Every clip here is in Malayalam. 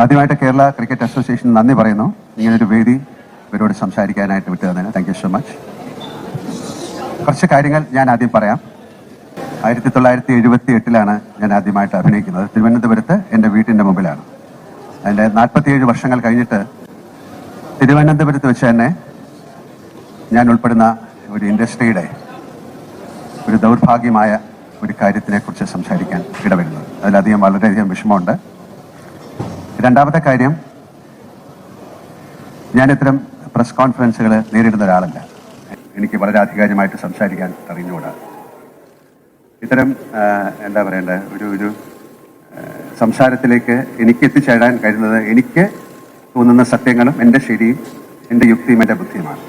ആദ്യമായിട്ട് കേരള ക്രിക്കറ്റ് അസോസിയേഷൻ നന്ദി പറയുന്നു. ഇങ്ങനൊരു വേദി ഇവരോട് സംസാരിക്കാനായിട്ട് വിട്ടു തന്നതിന് താങ്ക് യു സോ മച്ച് കുറച്ച് കാര്യങ്ങൾ ഞാൻ ആദ്യം പറയാം. ആയിരത്തി തൊള്ളായിരത്തി എഴുപത്തി എട്ടിലാണ് ഞാൻ ആദ്യമായിട്ട് അഭിനയിക്കുന്നത്. തിരുവനന്തപുരത്ത് എന്റെ വീട്ടിന്റെ മുമ്പിലാണ്. അതിന്റെ നാൽപ്പത്തിയേഴ് വർഷങ്ങൾ കഴിഞ്ഞിട്ട് തിരുവനന്തപുരത്ത് വെച്ച് തന്നെ ഞാൻ ഉൾപ്പെടുന്ന ഒരു ഇൻഡസ്ട്രിയുടെ ഒരു ദൗർഭാഗ്യമായ ഒരു കാര്യത്തിനെ കുറിച്ച് സംസാരിക്കാൻ ഇടവരുന്നത് അതിലധികം വളരെയധികം വിഷമമുണ്ട്. രണ്ടാമത്തെ കാര്യം ഞാൻ ഇത്തരം പ്രസ് കോൺഫറൻസുകൾ നേരിടുന്ന ഒരാളല്ല. എനിക്ക് വളരെ ആധികാരികമായിട്ട് സംസാരിക്കാൻ അറിഞ്ഞുകൂടാ. ഇത്തരം എന്താ പറയണ്ടേ ഒരു ഒരു സംസാരത്തിലേക്ക് എനിക്ക് എത്തിച്ചേരാൻ കഴിയുന്നത് എനിക്ക് തോന്നുന്ന സത്യങ്ങളും എന്റെ ശരിയും എന്റെ യുക്തിയും എന്റെ ബുദ്ധിയുമാണ്.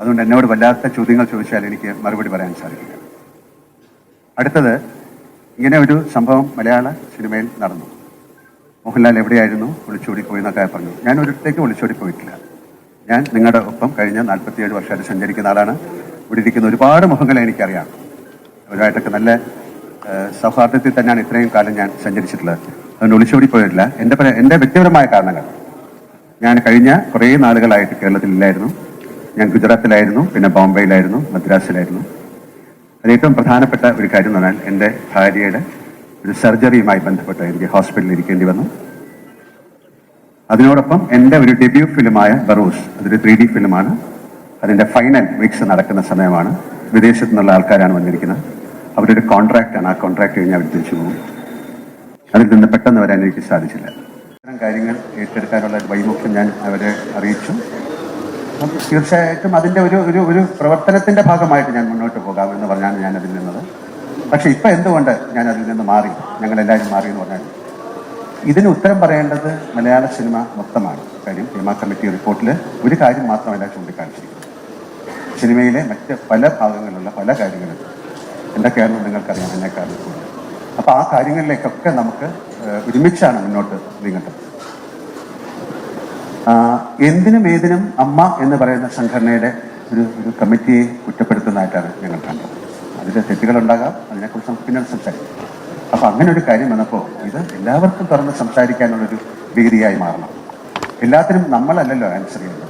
അതുകൊണ്ട് എന്നോട് വല്ലാത്ത ചോദ്യങ്ങൾ ചോദിച്ചാൽ എനിക്ക് മറുപടി പറയാൻ സാധിക്കില്ല. അടുത്തത് ഇങ്ങനെ ഒരു സംഭവം മലയാള സിനിമയിൽ നടന്നു. മോഹൻലാൽ എവിടെയായിരുന്നു? ഒളിച്ചോടി പോയി എന്നൊക്കെ പറഞ്ഞു. ഞാൻ ഒരിടത്തേക്ക് ഒളിച്ചോടി പോയിട്ടില്ല. ഞാൻ നിങ്ങളുടെ ഒപ്പം കഴിഞ്ഞ നാൽപ്പത്തിയേഴ് വർഷമായിട്ട് സഞ്ചരിക്കുന്ന ആളാണ്. ഇവിടെ ഇരിക്കുന്ന ഒരുപാട് മുഖങ്ങളെ എനിക്കറിയാം. അവരുമായിട്ടൊക്കെ നല്ല സൗഹാർദ്ദത്തിൽ തന്നെയാണ് ഇത്രയും കാലം ഞാൻ സഞ്ചരിച്ചിട്ടുള്ളത്. അതുകൊണ്ട് ഒളിച്ചോടി പോയിട്ടില്ല. എന്റെ എന്റെ വ്യക്തിപരമായ കാരണങ്ങൾ. ഞാൻ കഴിഞ്ഞ കുറേ നാളുകളായിട്ട് കേരളത്തിലില്ലായിരുന്നു. ഞാൻ ഗുജറാത്തിലായിരുന്നു പിന്നെ ബോംബെയിലായിരുന്നു മദ്രാസിലായിരുന്നു. അത് ഏറ്റവും പ്രധാനപ്പെട്ട ഒരു കാര്യം എന്ന് പറഞ്ഞാൽ എന്റെ ഭാര്യയുടെ ഒരു സർജറിയുമായി ബന്ധപ്പെട്ട് എനിക്ക് ഹോസ്പിറ്റലിൽ ഇരിക്കേണ്ടി വന്നു. അതിനോടൊപ്പം എന്റെ ഒരു ഡെബ്യൂ ഫിലിമായ ബറൂസ് അതൊരു ത്രീ ഡി ഫിലിമാണ്. അതിന്റെ ഫൈനൽ വീക്സ് നടക്കുന്ന സമയമാണ്. വിദേശത്തു നിന്നുള്ള ആൾക്കാരാണ് വന്നിരിക്കുന്നത്. അവരൊരു കോൺട്രാക്റ്റാണ് ആ കോൺട്രാക്ട് കഴിഞ്ഞ് അവർ തിരിച്ചു പോകും. അതിൽ നിന്ന് പെട്ടെന്ന് വരാൻ എനിക്ക് സാധിച്ചില്ല. ഇത്തരം കാര്യങ്ങൾ ഏറ്റെടുക്കാനുള്ള വൈമുഖ്യം ഞാൻ അവരെ അറിയിച്ചു. തീർച്ചയായിട്ടും അതിന്റെ ഒരു ഒരു ഒരു പ്രവർത്തനത്തിന്റെ ഭാഗമായിട്ട് ഞാൻ മുന്നോട്ട് പോകാമെന്ന് പറഞ്ഞാണ് ഞാൻ അതിൽ നിന്നത്. പക്ഷെ ഇപ്പൊ എന്തുകൊണ്ട് ഞാൻ അതിൽ നിന്ന് മാറി? ഞങ്ങൾ എല്ലാവരും മാറി എന്ന് പറഞ്ഞാൽ ഇതിന് ഉത്തരം പറയേണ്ടത് മലയാള സിനിമ മൊത്തമാണ്. കാര്യം സിനിമാ കമ്മിറ്റി റിപ്പോർട്ടിൽ ഒരു കാര്യം മാത്രമല്ല ചൂണ്ടിക്കാണിച്ചിരിക്കുന്നത്. സിനിമയിലെ മറ്റ് പല ഭാഗങ്ങളിലുള്ള പല കാര്യങ്ങളും എന്തൊക്കെയാണെന്ന് നിങ്ങൾക്കറിയാം എന്നെക്കാളും കൂടുതൽ. അപ്പോൾ ആ കാര്യങ്ങളിലേക്കൊക്കെ നമുക്ക് ഒരുമിച്ചാണ് മുന്നോട്ട് നീങ്ങേണ്ടത്. എന്തിനും ഏതിനും അമ്മ എന്ന് പറയുന്ന സംഘടനയുടെ ഒരു ഒരു കമ്മിറ്റിയെ കുറ്റപ്പെടുത്തുന്നതായിട്ടാണ് ഞങ്ങൾ കണ്ടത്. അതിൽ തെറ്റുകളുണ്ടാകാം അതിനെക്കുറിച്ച് നമുക്ക് പിന്നീട് സംസാരിക്കാം. അപ്പൊ അങ്ങനെ ഒരു കാര്യം വന്നപ്പോൾ ഇത് എല്ലാവർക്കും തുറന്ന് സംസാരിക്കാനുള്ളൊരു വേദിയായി മാറണം. എല്ലാത്തിനും നമ്മളല്ലല്ലോ ആൻസർ ചെയ്യുന്നത്.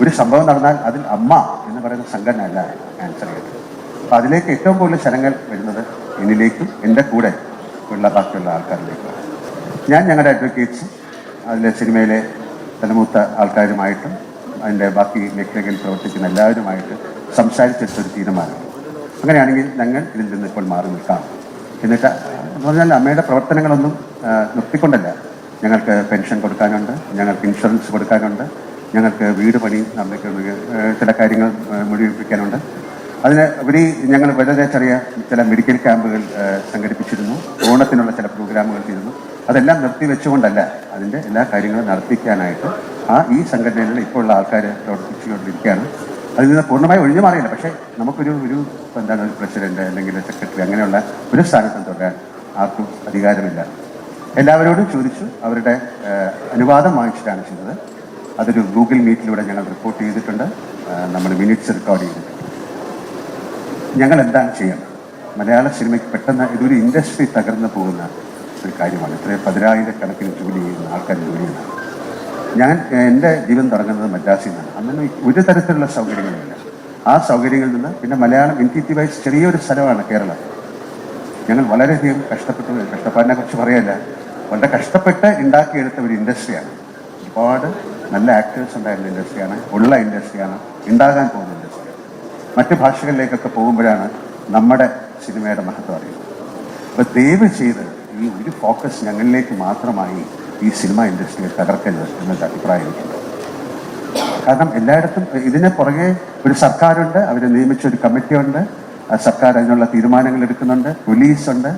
ഒരു സംഭവം നടന്നാൽ അതിൽ അമ്മ എന്ന് പറയുന്ന സംഘടന അല്ല ആൻസർ ചെയ്യുന്നത്. അപ്പൊ അതിലേക്ക് ഏറ്റവും കൂടുതൽ ജനങ്ങൾ വരുന്നത് എന്നിലേക്കും എന്റെ കൂടെ ഉള്ള ബാക്കിയുള്ള ആൾക്കാരിലേക്കും. ഞാൻ ഞങ്ങളുടെ അഡ്വക്കേറ്റ്സ് അതിലെ സിനിമയിലെ തലമൂത്ത ആൾക്കാരുമായിട്ടും അതിന്റെ ബാക്കി മേഖലകളിൽ പ്രവർത്തിക്കുന്ന എല്ലാവരുമായിട്ട് സംസാരിച്ചെടുത്തൊരു തീരുമാനമാണ് അങ്ങനെയാണെങ്കിൽ ഞങ്ങൾ ഇതിൽ നിന്ന് ഇപ്പോൾ മാറി നിൽക്കാം. എന്നിട്ട് എന്ന് പറഞ്ഞാൽ അമ്മയുടെ പ്രവർത്തനങ്ങളൊന്നും നിർത്തിക്കൊണ്ടല്ല. ഞങ്ങൾക്ക് പെൻഷൻ കൊടുക്കാനുണ്ട് ഞങ്ങൾക്ക് ഇൻഷുറൻസ് കൊടുക്കാനുണ്ട് ഞങ്ങൾക്ക് വീട് പണി അമ്മയ്ക്ക് ചില കാര്യങ്ങൾ മുഴുവിപ്പിക്കാനുണ്ട്. അതിന് ഉപരി ഞങ്ങൾ വളരെ ചെറിയ ചില മെഡിക്കൽ ക്യാമ്പുകൾ സംഘടിപ്പിച്ചിരുന്നു. ഓണത്തിനുള്ള ചില പ്രോഗ്രാമുകൾ ചെയ്തിരുന്നു. അതെല്ലാം നിർത്തി വെച്ചുകൊണ്ടല്ല അതിന്റെ എല്ലാ കാര്യങ്ങളും നടത്തിക്കാനായിട്ട് ആ ഈ സംഘടനയിൽ ഇപ്പോൾ ഉള്ള ആൾക്കാർ പ്രവർത്തിച്ചുകൊണ്ടിരിക്കുകയാണ്. അതിൽ നിന്ന് പൂർണമായി ഒഴിഞ്ഞു മാറിയില്ല. പക്ഷേ നമുക്കൊരു ഒരു ഇപ്പം എന്താണ് ഒരു പ്രസിഡന്റ് അല്ലെങ്കിൽ സെക്രട്ടറി അങ്ങനെയുള്ള ഒരു സ്ഥാനത്തും തുടരാൻ ആർക്കും അധികാരമില്ല. എല്ലാവരോടും ചോദിച്ചു അവരുടെ അനുവാദം വാങ്ങിച്ചിട്ടാണ് ചെയ്തത്. അതൊരു ഗൂഗിൾ മീറ്റിലൂടെ ഞങ്ങൾ റിപ്പോർട്ട് ചെയ്തിട്ടുണ്ട്. നമ്മൾ മിനിറ്റ്സ് റെക്കോർഡ് ചെയ്തിട്ടുണ്ട്. ഞങ്ങൾ എന്താണ് ചെയ്യേണ്ടത്? മലയാള സിനിമയ്ക്ക് പെട്ടെന്ന് ഇതൊരു ഇൻഡസ്ട്രി തകർന്നു പോകുന്ന ഒരു കാര്യമാണ്. ഇത്രയും പതിനായിരക്കണക്കിന് ജോലി ചെയ്യുന്ന ആൾക്കാർ ജോലി ഞാൻ എന്റെ ജീവൻ തുടങ്ങുന്നത് മദ്രാസിൽ നിന്നാണ്. അന്നൊന്നും ഒരു തരത്തിലുള്ള സൗകര്യങ്ങളുമില്ല ആ സൗകര്യങ്ങളിൽ നിന്ന് പിന്നെ മലയാളം ഇന്റിറ്റി വൈസ് ചെറിയൊരു സ്ഥലമാണ് കേരളം. ഞങ്ങൾ വളരെയധികം കഷ്ടപ്പെട്ടു. കഷ്ടപ്പാടിനെ കുറിച്ച് പറയല്ല വളരെ കഷ്ടപ്പെട്ട് ഉണ്ടാക്കിയെടുത്ത ഒരു ഇൻഡസ്ട്രിയാണ് ഒരുപാട് നല്ല ആക്ടേഴ്സ് ഉണ്ടായിരുന്ന ഇൻഡസ്ട്രിയാണ് ഉള്ള ഇൻഡസ്ട്രിയാണ് ഉണ്ടാകാൻ പോകുന്ന ഇൻഡസ്ട്രിയാണ് മറ്റ് ഭാഷകളിലേക്കൊക്കെ പോകുമ്പോഴാണ് നമ്മുടെ സിനിമയുടെ മഹത്വം അറിയുന്നത്. അപ്പൊ ദയവ് ചെയ്ത് ഈ ഒരു ഫോക്കസ് ഞങ്ങളിലേക്ക് മാത്രമായി ഈ സിനിമ ഇൻഡസ്ട്രിയെ തകർക്കരുത് എന്നൊരു അഭിപ്രായം എനിക്കുണ്ട്. കാരണം എല്ലായിടത്തും ഇതിന് പുറകെ ഒരു സർക്കാരുണ്ട് അവർ നിയമിച്ച ഒരു കമ്മിറ്റിയുണ്ട്. സർക്കാർ അതിനുള്ള തീരുമാനങ്ങൾ എടുക്കുന്നുണ്ട്. പോലീസുണ്ട്.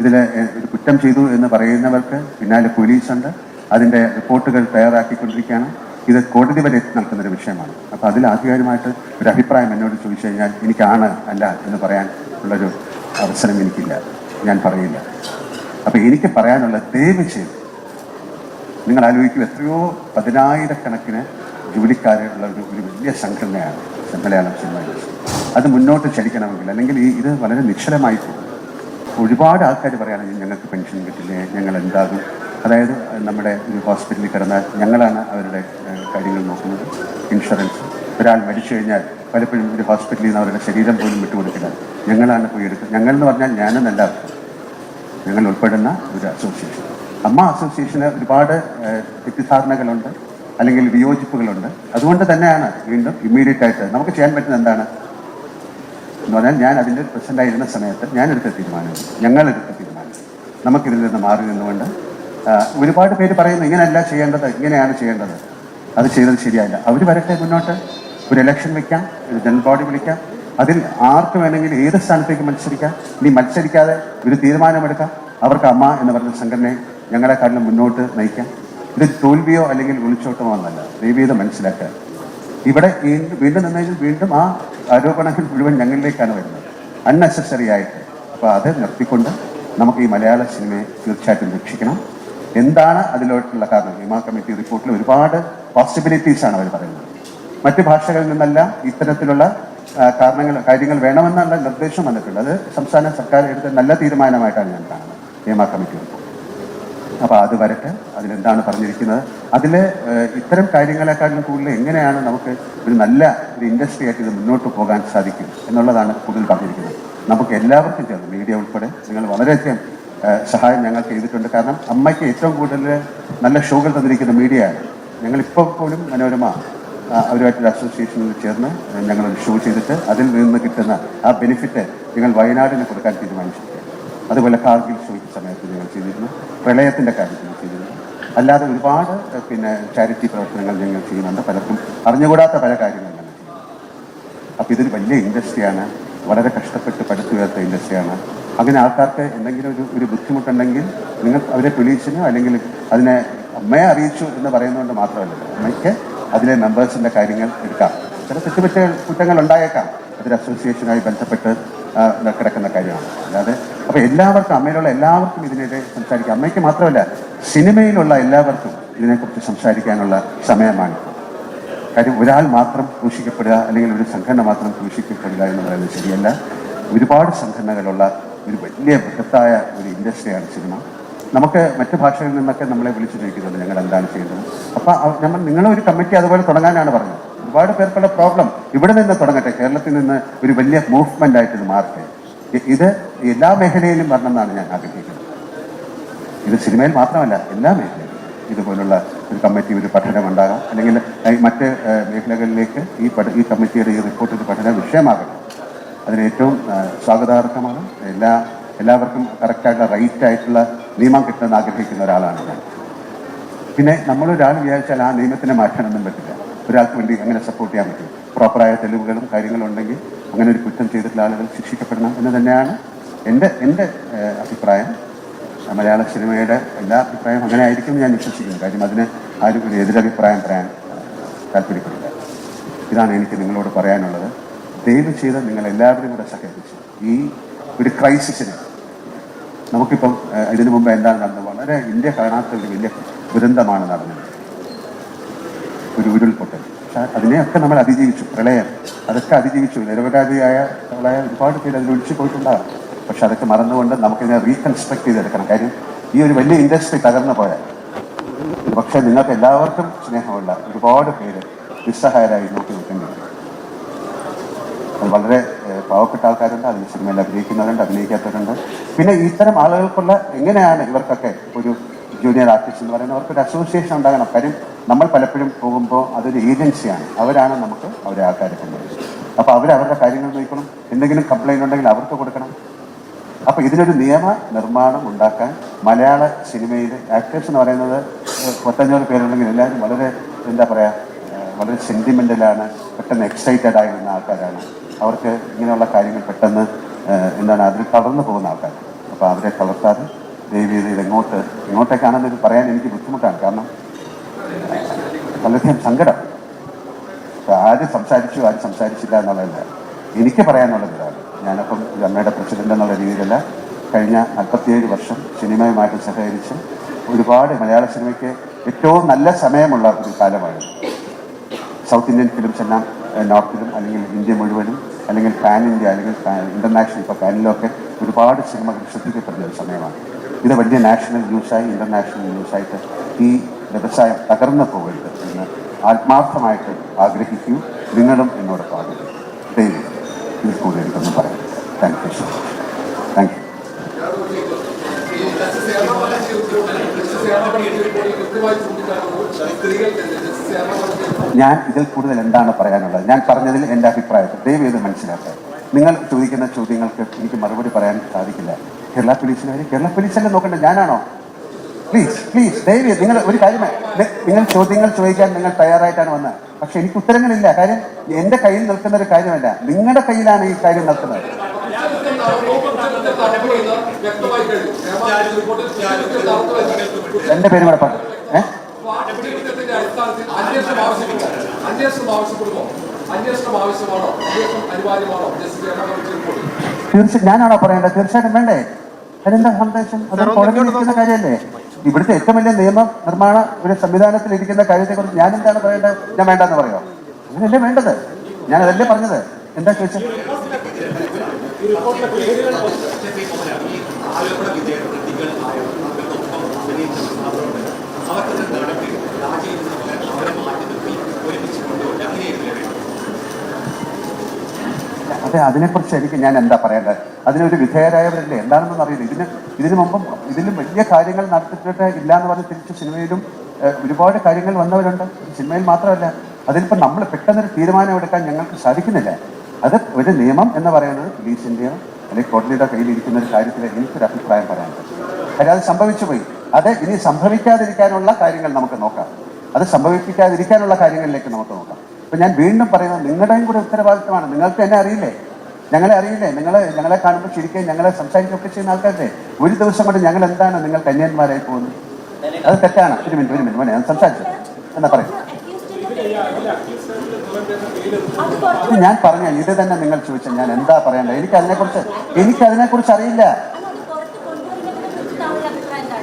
ഇതിൽ ഒരു കുറ്റം ചെയ്തു എന്ന് പറയുന്നവർക്ക് പിന്നാലെ പോലീസുണ്ട്. അതിന്റെ റിപ്പോർട്ടുകൾ തയ്യാറാക്കിക്കൊണ്ടിരിക്കുകയാണ്. ഇത് കോടതി വരെ എത്തി നിൽക്കുന്ന ഒരു വിഷയമാണ്. അപ്പോൾ അതിൽ ആധികാരികമായിട്ട് ഒരു അഭിപ്രായം എന്നോട് ചോദിച്ചു കഴിഞ്ഞാൽ എനിക്കാണ് അല്ല എന്ന് പറയാൻ ഉള്ളൊരു അവസരം എനിക്കില്ല. ഞാൻ പറയില്ല. അപ്പോൾ എനിക്ക് പറയാനുള്ള ദയവ് ചെയ്ത് നിങ്ങൾ ആലോചിക്കും എത്രയോ പതിനായിരക്കണക്കിന് ജോലിക്കാരുള്ള ഒരു ഒരു വലിയ സംഘടനയാണ് മലയാളം സിനിമ ഇൻഡസ്ട്രി. അത് മുന്നോട്ട് ചലിക്കണമെങ്കിൽ അല്ലെങ്കിൽ ഈ ഇത് വളരെ നിശ്ചലമായി പോകും. ഒരുപാട് ആൾക്കാർ പറയുകയാണെങ്കിൽ ഞങ്ങൾക്ക് പെൻഷൻ കിട്ടില്ലേ ഞങ്ങൾ എന്താകും? അതായത് നമ്മുടെ ഒരു ഹോസ്പിറ്റലിൽ കിടന്നാൽ ഞങ്ങളാണ് അവരുടെ കാര്യങ്ങൾ നോക്കുന്നത്. ഇൻഷുറൻസ്. ഒരാൾ മരിച്ചു കഴിഞ്ഞാൽ പലപ്പോഴും ഒരു ഹോസ്പിറ്റലിൽ നിന്ന് അവരുടെ ശരീരം പോലും വിട്ടുകൊടുക്കില്ല. ഞങ്ങളാണ് പോയി എടുക്കുക ഞങ്ങൾ എന്ന് പറഞ്ഞാൽ ഞാനെന്നല്ല. ഞങ്ങൾ ഉൾപ്പെടുന്ന ഒരു അസോസിയേഷൻ. അമ്മ അസോസിയേഷന് ഒരുപാട് തെറ്റിദ്ധാരണകളുണ്ട്. അല്ലെങ്കിൽ വിയോജിപ്പുകളുണ്ട്. അതുകൊണ്ട് തന്നെയാണ് വീണ്ടും ഇമ്മീഡിയറ്റ് ആയിട്ട് നമുക്ക് ചെയ്യാൻ പറ്റുന്ന എന്താണ്? എന്ന് പറഞ്ഞാൽ ഞാൻ അതിന്റെ പ്രസിഡന്റ് ആയിരുന്ന സമയത്ത് ഞാൻ എടുത്ത തീരുമാനം. ഞങ്ങൾ എടുത്ത തീരുമാനം. നമുക്കിതിൽ നിന്ന് മാറി നിന്നുകൊണ്ട് ഒരുപാട് പേര് പറയുന്നു ഇങ്ങനെയല്ല ചെയ്യേണ്ടത് ഇങ്ങനെയാണ് ചെയ്യേണ്ടത്. അത് ചെയ്തത് ശരിയല്ല. അവർ വരട്ടെ മുന്നോട്ട്. ഒരു ഇലക്ഷൻ വെക്കാം ഒരു ജനറൽ ബോഡി വിളിക്കാം. അതിൽ ആർക്ക് വേണമെങ്കിലും ഏത് സ്ഥാനത്തേക്ക് മത്സരിക്കാം? ഇനി മത്സരിക്കാതെ ഒരു തീരുമാനമെടുക്കാം. അവർക്ക് അമ്മ എന്ന് പറഞ്ഞ സംഘടനയെ ഞങ്ങളെക്കാട്ടിലും മുന്നോട്ട് നയിക്കാം. ഇത് തോൽവിയോ അല്ലെങ്കിൽ ഒളിച്ചോട്ടമോ ദൈവീത മനസ്സിലാക്കാൻ ഇവിടെ വീണ്ടും നിന്നെങ്കിൽ വീണ്ടും ആ ആരോപണങ്ങൾ മുഴുവൻ ഞങ്ങളിലേക്കാണ് വരുന്നത്. അൺനെസസറി ആയിട്ട്. അപ്പോൾ അത് നിർത്തിക്കൊണ്ട് നമുക്ക് ഈ മലയാള സിനിമയെ തീർച്ചയായിട്ടും രക്ഷിക്കണം. എന്താണ് അതിലോട്ടുള്ള കാരണം? ഹിമാ കമ്മിറ്റി റിപ്പോർട്ടിൽ ഒരുപാട് പോസിബിലിറ്റീസ് ആണ് അവർ പറയുന്നത്. മറ്റ് ഭാഷകളിൽ നിന്നല്ല ഇത്തരത്തിലുള്ള കാരണങ്ങൾ കാര്യങ്ങൾ വേണമെന്നുള്ള നിർദ്ദേശം വന്നിട്ടുണ്ട് അത് സംസ്ഥാന സർക്കാർ എടുത്ത നല്ല തീരുമാനമായിട്ടാണ് ഞാൻ കാണുന്നത്. നിയമ കമ്മിറ്റി റിപ്പോർട്ട് അപ്പോൾ അത് വരട്ടെ. അതിലെന്താണ് പറഞ്ഞിരിക്കുന്നത്? അതിൽ ഇത്തരം കാര്യങ്ങളെക്കാളും കൂടുതൽ എങ്ങനെയാണ് നമുക്ക് ഒരു നല്ല ഒരു ഇൻഡസ്ട്രി ആയിട്ട് ഇത് മുന്നോട്ട് പോകാൻ സാധിക്കും എന്നുള്ളതാണ് കൂടുതൽ പറഞ്ഞിരിക്കുന്നത്. നമുക്ക് എല്ലാവർക്കും ചേർന്ന് മീഡിയ ഉൾപ്പെടെ നിങ്ങൾ വളരെയധികം സഹായം ഞങ്ങൾ ചെയ്തിട്ടുണ്ട്. കാരണം അമ്മയ്ക്ക് ഏറ്റവും കൂടുതൽ നല്ല ഷോകൾ തന്നിരിക്കുന്ന മീഡിയയാണ് ഞങ്ങളിപ്പോൾ പോലും മനോരമ അവരുമായിട്ടൊരു അസോസിയേഷനിൽ ചേർന്ന് ഞങ്ങളൊരു ഷോ ചെയ്തിട്ട് അതിൽ നിന്ന് കിട്ടുന്ന ആ ബെനിഫിറ്റ് നിങ്ങൾ വയനാടിന് കൊടുക്കാൻ തീരുമാനിച്ചിട്ടുണ്ട് അതുപോലെ കാർഗിൽ ഷോയ്ക്ക് സമയത്ത് ഞങ്ങൾ ചെയ്തിരുന്നു. പ്രളയത്തിന്റെ കാര്യത്തിൽ അല്ലാതെ ഒരുപാട് പിന്നെ ചാരിറ്റി പ്രവർത്തനങ്ങൾ ഞങ്ങൾ ചെയ്യുന്നുണ്ട്. പലർക്കും അറിഞ്ഞുകൂടാത്ത പല കാര്യങ്ങൾ ഞങ്ങൾ ചെയ്യുന്നുണ്ട് അപ്പോൾ ഇതൊരു വലിയ ഇൻഡസ്ട്രിയാണ്. വളരെ കഷ്ടപ്പെട്ട് പടുത്തുയർത്ത ഇൻഡസ്ട്രിയാണ്. അങ്ങനെ ആൾക്കാർക്ക് എന്തെങ്കിലും ഒരു ഒരു ബുദ്ധിമുട്ടുണ്ടെങ്കിൽ നിങ്ങൾ അവരെ പോലീസിനോ അല്ലെങ്കിൽ അതിനെ അമ്മയെ അറിയിച്ചു എന്ന് പറയുന്നതുകൊണ്ട് മാത്രമല്ല. അമ്മയ്ക്ക് അതിലെ മെമ്പേഴ്സിന്റെ കാര്യങ്ങൾ എടുക്കാം. ചില തെറ്റുപറ്റ കുറ്റങ്ങൾ ഉണ്ടായേക്കാം. അതിൽ അസോസിയേഷനുമായി ബന്ധപ്പെട്ട് കിടക്കുന്ന കാര്യമാണ്. അല്ലാതെ അപ്പോൾ എല്ലാവർക്കും അമ്മയിലുള്ള എല്ലാവർക്കും ഇതിനെതിരെ സംസാരിക്കാം. അമ്മയ്ക്ക് മാത്രമല്ല സിനിമയിലുള്ള എല്ലാവർക്കും ഇതിനെക്കുറിച്ച് സംസാരിക്കാനുള്ള സമയമാണ്. കാര്യം ഒരാൾ മാത്രം ക്രൂശിക്കപ്പെടുക അല്ലെങ്കിൽ ഒരു സംഘടന മാത്രം ക്രൂശിക്കപ്പെടുക എന്ന് പറയുന്നത് ശരിയല്ല. ഒരുപാട് സംഘടനകളുള്ള ഒരു വലിയ ബൃഹത്തായ ഒരു ഇൻഡസ്ട്രിയാണ് സിനിമ. നമുക്ക് മറ്റ് ഭാഷകളിൽ നിന്നൊക്കെ നമ്മളെ വിളിച്ചു ചോദിക്കുന്നുണ്ട് ഞങ്ങൾ എന്താണ് ചെയ്യുന്നത് അപ്പോൾ നമ്മൾ നിങ്ങളൊരു കമ്മിറ്റി അതുപോലെ തുടങ്ങാനാണ് പറഞ്ഞത്. ഒരുപാട് പേർക്കുള്ള പ്രോബ്ലം ഇവിടെ നിന്ന് തുടങ്ങട്ടെ. കേരളത്തിൽ നിന്ന് ഒരു വലിയ മൂവ്മെന്റ് ആയിട്ട് ഇത് മാറട്ടെ. ഇത് എല്ലാ മേഖലയിലും വരണമെന്നാണ് ഞാൻ ആഗ്രഹിക്കുന്നത്. ഇത് സിനിമയിൽ മാത്രമല്ല എല്ലാ മേഖലയിലും. ഇതുപോലുള്ള ഒരു കമ്മിറ്റി ഒരു പഠനം ഉണ്ടാകാം. അല്ലെങ്കിൽ മറ്റ് മേഖലകളിലേക്ക് ഈ പഠ ഈ കമ്മിറ്റിയുടെ ഈ റിപ്പോർട്ട് ഒരു പഠന വിഷയമാകണം അതിന് ഏറ്റവും ഏഹ്, സ്വാഗതാർഹമാണ്. എല്ലാ എല്ലാവർക്കും കറക്റ്റായിട്ടുള്ള റൈറ്റ് ആയിട്ടുള്ള നിയമം കിട്ടണമെന്ന് ആഗ്രഹിക്കുന്ന ഒരാളാണ് ഞാൻ. പിന്നെ നമ്മളൊരാൾ വിചാരിച്ചാൽ ആ നിയമത്തിനെ മാറ്റാനൊന്നും പറ്റില്ല. ഒരാൾക്ക് വേണ്ടി അങ്ങനെ സപ്പോർട്ട് ചെയ്യാൻ പറ്റും? പ്രോപ്പറായ തെളിവുകളും കാര്യങ്ങളും ഉണ്ടെങ്കിൽ അങ്ങനെ ഒരു കുറ്റം ചെയ്തിട്ടുള്ള ആളുകൾ ശിക്ഷിക്കപ്പെടണം എന്ന് തന്നെയാണ് എന്റെ എന്റെ അഭിപ്രായം. മലയാള സിനിമയുടെ എല്ലാ അഭിപ്രായവും അങ്ങനെ ആയിരിക്കും ഞാൻ വിശ്വസിക്കുന്നു. കാര്യം അതിന് ആരും ഒരു എതിരഭിപ്രായം പറയാൻ താല്പര്യപ്പെടില്ല. ഇതാണ് എനിക്ക് നിങ്ങളോട് പറയാനുള്ളത്. ദയവ് ചെയ്ത് നിങ്ങൾ എല്ലാവരും കൂടെ സഹകരിച്ചു ഈ ഒരു ക്രൈസിസിന് നമുക്കിപ്പം ഇതിനു മുമ്പ് എന്താണ് നടന്നത്? വളരെ ഇന്ത്യ കാണാത്ത ഒരു വലിയ ദുരന്തമാണ് നടന്നത്. ഒരു ഉരുൾപൊട്ടൽ. അതിനെയൊക്കെ നമ്മൾ അതിജീവിച്ചു പ്രളയം. അതൊക്കെ അതിജീവിച്ചു. നിരപരാധിയായ പ്രളയം ഒരുപാട് പേര് അതിൽ ഒഴിച്ചു പക്ഷെ അതൊക്കെ മറന്നുകൊണ്ട് നമുക്കിതിനെ റീകൺസ്ട്രക്ട് ചെയ്തെടുക്കണം. കാര്യം ഈ ഒരു വലിയ ഇൻഡസ്ട്രി തകർന്നു പോയാൽ പക്ഷെ നിങ്ങൾക്ക് എല്ലാവർക്കും സ്നേഹമുള്ള ഒരുപാട് പേര് നിസ്സഹായരായി നോക്കി നിൽക്കേണ്ടി അത് വളരെ പാവപ്പെട്ട ആൾക്കാരുണ്ട് അതിൽ സിനിമയിൽ അഭിനയിക്കുന്നവരുണ്ട് അഭിനയിക്കാത്തവരുണ്ട്. പിന്നെ ഇത്തരം ആളുകൾക്കുള്ള എങ്ങനെയാണ് ഇവർക്കൊക്കെ ഒരു ജൂനിയർ ആർട്ടിസ്റ്റ് എന്ന് പറയുന്നത്? അവർക്ക് ഒരു അസോസിയേഷൻ ഉണ്ടാകണം. കാര്യം നമ്മൾ പലപ്പോഴും പോകുമ്പോൾ അതൊരു ഏജൻസിയാണ്. അവരാണ് നമുക്ക് അവരെ ആൾക്കാരെ കൊണ്ടുവരുന്നത് അപ്പോൾ അവർ അവരുടെ കാര്യങ്ങൾ നോക്കണം. എന്തെങ്കിലും കംപ്ലൈന്റ് ഉണ്ടെങ്കിൽ അവർക്ക് കൊടുക്കണം. അപ്പോൾ ഇതിനൊരു നിയമ നിർമ്മാണം ഉണ്ടാക്കാൻ മലയാള സിനിമയിൽ ആക്ടേഴ്സ് എന്ന് പറയുന്നത് പത്തഞ്ഞൂറ് പേരുണ്ടെങ്കിൽ എല്ലാവരും വളരെ എന്താ പറയുക വളരെ സെന്റിമെന്റലാണ് പെട്ടെന്ന് എക്സൈറ്റഡ് ആയി വരുന്ന ആൾക്കാരാണ്. അവർക്ക് ഇങ്ങനെയുള്ള കാര്യങ്ങൾ പെട്ടെന്ന് എന്താണ് അതിൽ തളർന്നു പോകുന്ന ആൾക്കാർ അപ്പോൾ അവരെ തളർത്താതെ ദയവ് ചെയ്ത് ഇത് എങ്ങോട്ട് എങ്ങോട്ടേക്കാണെന്ന് പറയാൻ എനിക്ക് ബുദ്ധിമുട്ടാണ്. കാരണം വളരെയധികം സങ്കടം ആര് സംസാരിച്ചു ആര് സംസാരിച്ചില്ല എന്നുള്ളതല്ല. എനിക്ക് പറയാനുള്ളത് ഇതാണ്. ഞാനപ്പം അമ്മയുടെ പ്രസിഡന്റ് എന്നുള്ള രീതിയിലല്ല. കഴിഞ്ഞ നാൽപ്പത്തിയേഴ് വർഷം സിനിമയുമായിട്ട് സഹകരിച്ച് ഒരുപാട് മലയാള സിനിമയ്ക്ക് ഏറ്റവും നല്ല സമയമുള്ള ഒരു കാലമാണ്. സൗത്ത് ഇന്ത്യൻ ഫിലിംസ് എല്ലാം നോർത്തിലും അല്ലെങ്കിൽ ഇന്ത്യ മുഴുവനും അല്ലെങ്കിൽ പാൻ ഇന്ത്യ അല്ലെങ്കിൽ ഇന്റർനാഷണൽ ഇപ്പോൾ പാനിലൊക്കെ ഒരുപാട് സിനിമകൾ ശ്രദ്ധിക്കപ്പെടുന്ന ഒരു സമയമാണ്. ഇത് വലിയ നാഷണൽ ന്യൂസായി ഇന്റർനാഷണൽ ന്യൂസായിട്ട് ഈ വ്യവസായം തകർന്നു പോകരുത് എന്ന് ആത്മാർത്ഥമായിട്ട് ആഗ്രഹിക്കൂ. നിങ്ങളും എന്നോടൊപ്പം ആഗ്രഹിക്കും ദൈവം ഇതിൽ കൂടുതൽ എനിക്കൊന്നും പറയാം thank you so thank you ഞാൻ ഇതിൽ കൂടുതൽ എന്താണ് പറയാനുള്ളത്? ഞാൻ പറഞ്ഞതിൽ എന്റെ അഭിപ്രായത്തിൽ ദയവ് ഇത് മനസ്സിലാക്കുക നിങ്ങൾ ചോദിക്കുന്ന ചോദ്യങ്ങൾക്ക് എനിക്ക് മറുപടി പറയാൻ സാധിക്കില്ല. കേരള പോലീസിനെ കേരള പോലീസല്ലേ നോക്കേണ്ട? ഞാനാണോ? പ്ലീസ് പ്ലീസ് ദയവ് നിങ്ങൾ ഒരു കാര്യം നിങ്ങൾ ചോദ്യങ്ങൾ ചോദിക്കാൻ നിങ്ങൾ തയ്യാറായിട്ടാണ് വന്നത്. പക്ഷെ എനിക്ക് ഉത്തരങ്ങളില്ല. കാര്യം എന്റെ കയ്യിൽ നിൽക്കുന്ന ഒരു കാര്യമല്ല. നിങ്ങളുടെ കയ്യിലാണ് ഈ കാര്യം നിൽക്കുന്നത് എന്റെ പേര് ഇവിടെ പറഞ്ഞു ഏഹ് തീർച്ചയായും ഞാനാണോ പറയേണ്ടത്? തീർച്ചയായിട്ടും വേണ്ടേ? അതെന്താ സന്ദേശം അതൊരു കാര്യമല്ലേ? ഇവിടുത്തെ ഏറ്റവും വലിയ നിയമ നിർമ്മാണ ഒരു സംവിധാനത്തിൽ ഇരിക്കുന്ന കാര്യത്തെക്കുറിച്ച് ഞാൻ എന്താണ് പറയേണ്ടത്? ഞാൻ വേണ്ടെന്ന് പറയോ? അങ്ങനെയല്ലേ വേണ്ടത്? ഞാൻ അതല്ലേ പറഞ്ഞത്? എന്താ ചോദിച്ചത് അതെ അതിനെക്കുറിച്ച് എനിക്ക് ഞാൻ എന്താ പറയേണ്ടത്? അതിനൊരു വിധേയരായവരല്ലേ? എന്താണെന്നൊന്നും അറിയില്ല. ഇതിന് ഇതിനു മുമ്പും ഇതിലും വലിയ കാര്യങ്ങൾ നടത്തിയിട്ട് ഇല്ല എന്ന് പറഞ്ഞ് തിരിച്ച് സിനിമയിലും ഒരുപാട് കാര്യങ്ങൾ വന്നവരുണ്ട്. സിനിമയിൽ മാത്രമല്ല അതിലിപ്പോൾ നമ്മൾ പെട്ടെന്നൊരു തീരുമാനം എടുക്കാൻ ഞങ്ങൾക്ക് സാധിക്കുന്നില്ല. അത് ഒരു നിയമം എന്ന് പറയുന്നത് പോലീസിന്റെയോ അല്ലെങ്കിൽ കോടതിയുടെ കയ്യിലിരിക്കുന്ന ഒരു കാര്യത്തിൽ എനിക്കൊരു അഭിപ്രായം പറയാനുണ്ട് കാര്യം അത് സംഭവിച്ചു പോയി. അത് ഇനി സംഭവിക്കാതിരിക്കാനുള്ള കാര്യങ്ങൾ നമുക്ക് നോക്കാം. അത് സംഭവിപ്പിക്കാതിരിക്കാനുള്ള കാര്യങ്ങളിലേക്ക് നമുക്ക് നോക്കാം. ഇപ്പൊ ഞാൻ വീണ്ടും പറയുന്നത് നിങ്ങളുടെയും കൂടെ ഉത്തരവാദിത്തമാണ്. നിങ്ങൾക്ക് എന്നെ അറിയില്ലേ? ഞങ്ങളെ അറിയില്ലേ? നിങ്ങൾ ഞങ്ങളെ കാണുമ്പോൾ ചിരിക്കുകയും ഞങ്ങളെ സംസാരിക്കുകയൊക്കെ ചെയ്യുന്ന ആൾക്കാരെ ഒരു ദിവസം കൊണ്ട് ഞങ്ങൾ എന്താണ് നിങ്ങൾ കന്യാന്മാരായി പോകുന്നത്? അത് തെറ്റാണ്. ഒരു മിനിറ്റ് ഒരു മിനിറ്റ് മോനെ ഞാൻ സംസാരിച്ചു. എന്നാ പറയും. ഞാൻ പറഞ്ഞ ഇത് തന്നെ നിങ്ങൾ ചോദിച്ചാൽ ഞാൻ എന്താ പറയണ്ടത്? എനിക്ക് അതിനെക്കുറിച്ച് എനിക്ക് അതിനെക്കുറിച്ച് അറിയില്ല.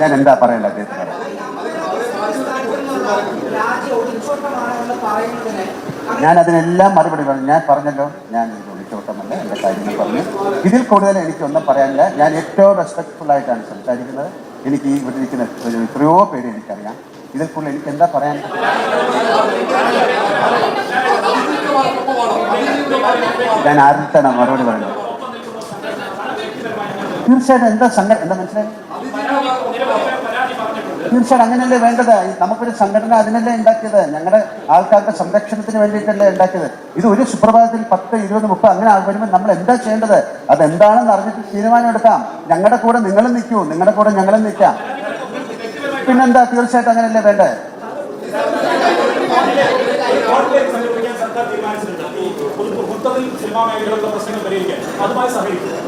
ഞാൻ എന്താ പറയേണ്ടത് അദ്ദേഹത്തിന് ഞാൻ അതിനെല്ലാം മറുപടി പറഞ്ഞു. ഞാൻ പറഞ്ഞല്ലോ. ഞാൻ ഒളിച്ചോട്ടമല്ല എന്റെ കാര്യങ്ങൾ പറഞ്ഞു. ഇതിൽ കൂടുതൽ എനിക്കൊന്നും പറയാനില്ല. ഞാൻ ഏറ്റവും റെസ്പെക്ട്ഫുൾ ആയിട്ടാണ് സംസാരിക്കുന്നത്. എനിക്ക് ഇവിടെ ഇരിക്കുന്ന എത്രയോ പേര് എനിക്കറിയാം. ഇതിൽ കൂടുതൽ എനിക്ക് എന്താ പറയാൻ? ഞാൻ ആരുടെ മറുപടി പറയുന്നത്? തീർച്ചയായിട്ടും എന്താ സംഘടന? എന്താ മനസ്സിലായി തീർച്ചയായിട്ടും അങ്ങനെയല്ലേ വേണ്ടത്? നമുക്കൊരു സംഘടന അതിനല്ലേ ഉണ്ടാക്കിയത്? ഞങ്ങളുടെ ആൾക്കാരുടെ സംരക്ഷണത്തിന് വേണ്ടിയിട്ടല്ലേ ഉണ്ടാക്കിയത്. ഇത് ഒരു സുപ്രഭാതത്തിൽ പത്ത് ഇരുപത് മുപ്പത് അങ്ങനെ വരുമ്പോൾ നമ്മൾ എന്താ ചെയ്യേണ്ടത്? അത് എന്താണെന്ന് അറിഞ്ഞിട്ട് തീരുമാനമെടുക്കാം ഞങ്ങളുടെ കൂടെ നിങ്ങളും നിൽക്കൂ നിങ്ങളുടെ കൂടെ ഞങ്ങളും നിൽക്കാം പിന്നെന്താ? തീർച്ചയായിട്ടും അങ്ങനെയല്ലേ വേണ്ടത് സിനിമാ മേഖലയിലുള്ള പ്രശ്നങ്ങൾ പരിഹരിക്കാൻ. അതുമായി സഹകരിക്കും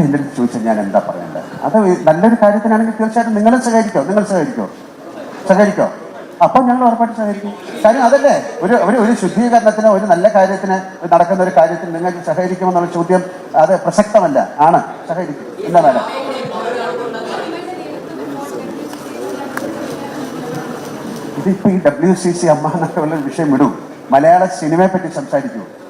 എന്റെ അടുത്ത് ചോദിച്ചാൽ ഞാൻ എന്താ പറയേണ്ടത്? അത് നല്ലൊരു കാര്യത്തിനാണെങ്കിൽ തീർച്ചയായിട്ടും നിങ്ങളെ സഹകരിക്കോ നിങ്ങൾ സഹകരിക്കോ? സഹകരിക്കോ? അപ്പം ഞങ്ങൾ ഉറപ്പായിട്ട് സഹകരിക്കും. കാര്യം അതല്ലേ? ഒരു ഒരു ഒരു ശുദ്ധീകരണത്തിന് ഒരു നല്ല കാര്യത്തിന് നടക്കുന്ന ഒരു കാര്യത്തിന് നിങ്ങൾക്ക് സഹകരിക്കുമെന്നുള്ള ചോദ്യം അത് പ്രസക്തമല്ല. ആണ്. സഹകരിക്കും. എന്താ വേണം ഇതിപ്പോ ഈ ഡബ്ല്യു സി സി അമ്മ എന്നൊക്കെ ഉള്ള വിഷയം വിടും. മലയാള സിനിമയെ പറ്റി സംസാരിക്കൂ.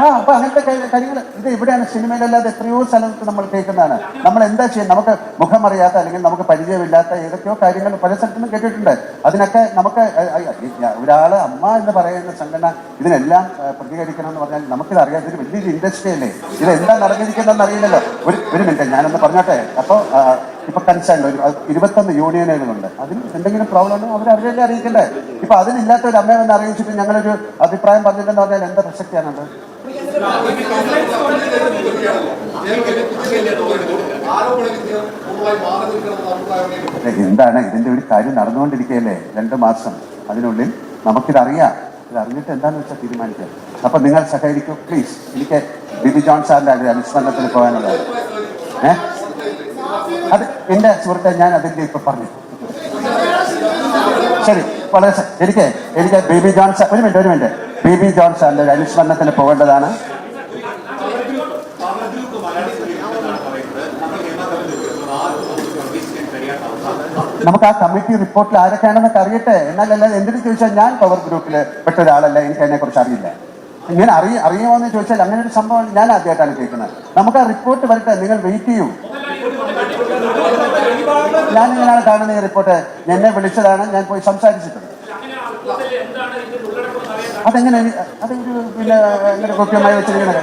ആ അപ്പൊ അങ്ങനത്തെ കാര്യങ്ങൾ ഇത് ഇവിടെയാണ് സിനിമയിലല്ലാതെ എത്രയോ സ്ഥലത്ത് നമ്മൾ കേൾക്കുന്നതാണ്. നമ്മൾ എന്താ ചെയ്യുന്നത് നമുക്ക് മുഖമറിയാത്ത അല്ലെങ്കിൽ നമുക്ക് പരിചയമില്ലാത്ത ഏതൊക്കെയോ കാര്യങ്ങൾ പല സ്ഥലത്തും കേട്ടിട്ടുണ്ട്. അതിനൊക്കെ നമുക്ക് ഒരാൾ അമ്മ എന്ന് പറയുന്ന സംഘടന ഇതിനെല്ലാം പ്രതികരിക്കണം എന്ന് പറഞ്ഞാൽ നമുക്കിത് അറിയാം ഇതൊരു വലിയൊരു ഇൻഡസ്ട്രി അല്ലേ? ഇത് എന്താ നടന്നിരിക്കുന്നതെന്ന് അറിയില്ലല്ലോ. ഒരു ഒരു മിനിറ്റ് ഞാനൊന്ന് പറഞ്ഞോട്ടെ. അപ്പോൾ ഇപ്പൊ കൺസേൺ ഒരു ഇരുപത്തൊന്ന് യൂണിയനുകളുണ്ട്. അതിൽ എന്തെങ്കിലും പ്രോബ്ലം ഉണ്ടോ? അവർ അവരെല്ലാം അറിയിക്കണ്ടേ? ഇപ്പൊ അതിനില്ലാത്ത ഒരു അമ്മയെന്ന് അറിയിച്ചിട്ട് ഞങ്ങളൊരു അഭിപ്രായം പറഞ്ഞിട്ടുണ്ടെന്ന് പറഞ്ഞാൽ എന്താ പ്രസക്തിയാണത് എന്താണ്? ഇതിന്റെ ഒരു കാര്യം നടന്നുകൊണ്ടിരിക്കുകയല്ലേ? രണ്ട് മാസം. അതിനുള്ളിൽ നമുക്കിതറിയാം. ഇത് അറിഞ്ഞിട്ട് എന്താണെന്ന് വെച്ചാൽ തീരുമാനിക്കാം അപ്പൊ നിങ്ങൾ സഹകരിക്കൂ. പ്ലീസ് എനിക്ക് ബിബി ജോൺ സാറിന്റെ അതിൽ അനുസ്മരണത്തിന് പോകാനുള്ളത്. ഏ? അത് എന്റെ സുഹൃത്തെ ഞാൻ അതിന്റെ ഇപ്പൊ പറഞ്ഞു. ശരി. വളരെ എനിക്ക് എനിക്ക് ബേബി ജോൺ സാർ ഒരു മിനിറ്റ് ഒരു മിനിറ്റ്. ബേബി ജോൺ സാറിന്റെ ഒരു അനുസ്മരണത്തിന് പോകേണ്ടതാണ്. നമുക്ക് ആ കമ്മിറ്റി റിപ്പോർട്ടിൽ ആരൊക്കെയാണെന്നൊക്കെ അറിയട്ടെ. എന്നാലല്ല എന്തിനു ചോദിച്ചാൽ ഞാൻ പവർ ഗ്രൂപ്പിൽ പെട്ട ഒരാളല്ല എനിക്ക് അതിനെ കുറിച്ച് അറിയില്ല. ഇങ്ങനെ അറിയ അറിയുമോ എന്ന് ചോദിച്ചാൽ അങ്ങനെ ഒരു സംഭവം ഞാൻ ആദ്യമായിട്ടാണ് കേൾക്കുന്നത്. നമുക്ക് ആ റിപ്പോർട്ട് വരട്ടെ നിങ്ങൾ വെയിറ്റ് ചെയ്യൂ. ഞാൻ ഇങ്ങനെയാണ് കാണുന്ന ഈ റിപ്പോർട്ട് എന്നെ വിളിച്ചതാണ്. ഞാൻ പോയി സംസാരിച്ചിട്ടുണ്ട്. അതെങ്ങനെ? അതൊരു പിന്നെ ഇങ്ങനെ കൃത്യമായി വെച്ചിരിക്കുന്നത്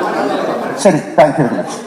ശരി താങ്ക് യു വെരി മച്ച്